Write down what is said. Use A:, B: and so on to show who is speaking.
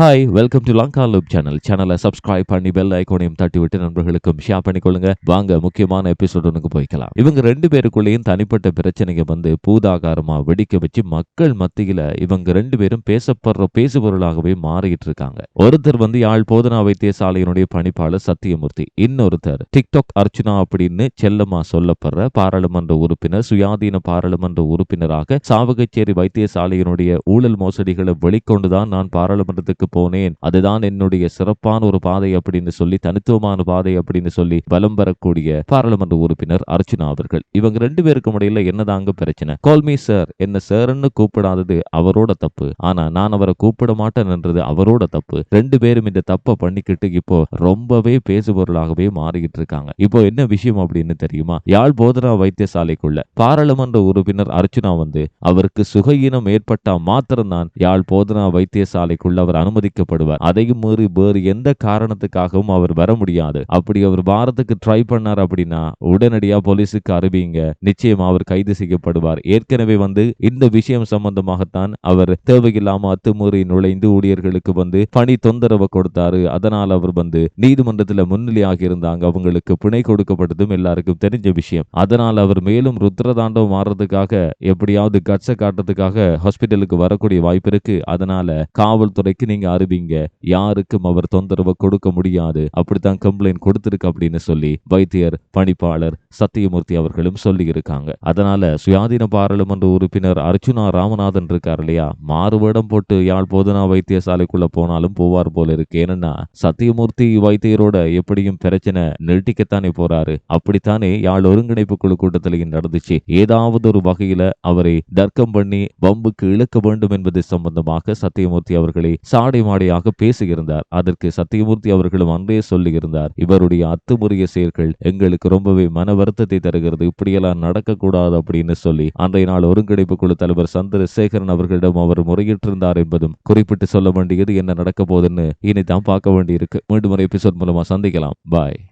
A: Hi welcome to Lanka loop channel சேனலை subscribe பண்ணி bell ஐக்கோனையும் தட்டி விட்டு நண்பர்களுக்கும் ஷேர் பண்ணிக்கொள்ளுங்க வாங்க முக்கியமான எபிசோடுனுக்கு போய்க்கலாம். இவங்க ரெண்டு பேருக்குள்ளேயும் தனிப்பட்ட பிரச்சனைங்க வந்து பூதாகாரமா வெடிக்க வச்சு மக்கள் மத்தியில இவங்க ரெண்டு பேரும் பேசப்படுற பேசுபொருளாகவே மாறிட்டு இருக்காங்க. ஒருத்தர் வந்து யாழ் போதனா வைத்தியசாலையினுடைய பணிப்பாளர் சத்தியமூர்த்தி. இன்னொருத்தர் டிக்டாக் அர்ச்சனா அப்படின்னு செல்லமா சொல்லப்படுற பாராளுமன்ற உறுப்பினர் சுயாதீன பாராளுமன்ற உறுப்பினராக சாவகச்சேரி வைத்தியசாலையினுடைய ஊழல் மோசடிகளை வெளிக்கொண்டுதான் நான் பாராளுமன்றத்துக்கு போனேன். அதுதான் என்னுடைய சிறப்பான ஒரு பாதை அப்படின்னு சொல்லி தனித்துவமான பாதை அப்படின்னு சொல்லி பலம் பெறக்கூடிய பாராளுமன்ற உறுப்பினர் அர்ச்சனா அவர்கள். இவங்க ரெண்டு பேருக்கும் இடையில என்னதாங்க பிரச்சனை? கோல்மி சார் என்ன சார்ன்னு கூப்பிடாதது அவரோட தப்பு. ஆனா நான் அவரை கூப்பிட மாட்டேன்ன்றது அவரோட தப்பு. ரெண்டு பேரும் இந்த தப்பை பண்ணிக்கிட்டு இப்போ ரொம்பவே பேசுபொருளாகவே மாறிக்கிட்டு இருக்காங்க. இப்போ என்ன விஷயம் அப்படின்னு தெரியுமா? யாழ் போதனா வைத்தியசாலைக்குள்ள பாராளுமன்ற உறுப்பினர் அர்ச்சனா வந்து அவருக்கு சுகையினம் ஏற்பட்டா மாத்திரம்தான் யாழ் போதனா வைத்தியசாலைக்குள்ள அவர் அனுமதிக்கப்படுவார். அதையும் மீறி வேறு எந்த காரணத்துக்காகவும் அவர் வர முடியாது. அப்படி அவர் வாரத்துக்கு ட்ரை பண்ணார் அப்படின்னா உடனடியா போலீஸுக்கு அறிவிங்க நிச்சயமா அவர் கைது செய்யப்படுவார். ஏற்கனவே வந்து இந்த விஷயம் சம்பந்தமாகத்தான் அவர் தேவையில்லாம அத்துமீறி நுழைந்து ஊழியர்களுக்கு வந்து பணி தொந்தரவு கொடுத்தாரு. அதனால் அவர் வந்து நீதிமன்றத்தில் முன்னிலையாகி இருந்தாங்க. அவங்களுக்கு பிணை கொடுக்கப்பட்டதும் எல்லாருக்கும் தெரிஞ்ச விஷயம். அதனால் அவர் மேலும் ருத்ரதாண்டவம் மாறுறதுக்காக எப்படியாவது கட்ச காட்டுறதுக்காக ஹாஸ்பிட்டலுக்கு வரக்கூடிய வாய்ப்பு இருக்கு. அதனால காவல்துறைக்கு நீங்க நீங்க அறிவிங்க யாருக்கும் அவர் தொந்தரவு கொடுக்க முடியாது. அப்படித்தான் கம்ப்ளைண்ட் கொடுத்திருக்கு அப்படின்னு சொல்லி வைத்தியர் பணிப்பாளர் சத்தியமூர்த்தி அவர்களும் சொல்லி இருக்காங்க அதனால சுயாதீன பாராளுமன்ற உறுப்பினர் அர்ஜுனா ராமநாதன் இருக்கார் இல்லையா? மாறுவேடம் போட்டு யாழ் போதனா வைத்தியசாலைக்குள்ள போனாலும் போவார் போல இருக்கு. ஏன்னா சத்தியமூர்த்தி வைத்தியரோட எப்படியும் பிரச்சனை நெட்டிக்கத்தானே போறாரு. அப்படித்தானே யாழ் ஒருங்கிணைப்பு குழு கூட்டத்திலையும் நடந்துச்சு. ஏதாவது ஒரு வகையில அவரை தர்க்கம் பண்ணி பம்புக்கு இழுக்க வேண்டும் என்பது சம்பந்தமாக சத்தியமூர்த்தி அவர்களை சாடை மாடையாக பேசுகிறார் அதற்கு சத்தியமூர்த்தி அவர்களும் அன்றே சொல்லுகிறார் இவருடைய அத்துமுறைய செயல்கள் எங்களுக்கு ரொம்பவே மன வருத்தத்தை தருகிறது. இப்படியெல்லாம் நடக்கக்கூடாது அப்படின்னு சொல்லி அன்றைய நாள் ஒருங்கிணைப்பு குழு தலைவர் சந்திரசேகரன் அவர்களிடம் அவர் முறையிட்டிருந்தார் என்பதும் குறிப்பிட்டு சொல்ல வேண்டியது என்ன நடக்க போகுதுன்னு இனி தான் பார்க்க வேண்டியிருக்கு. மீண்டும் ஒரு எபிசோட் மூலமா சந்திக்கலாம். பாய்.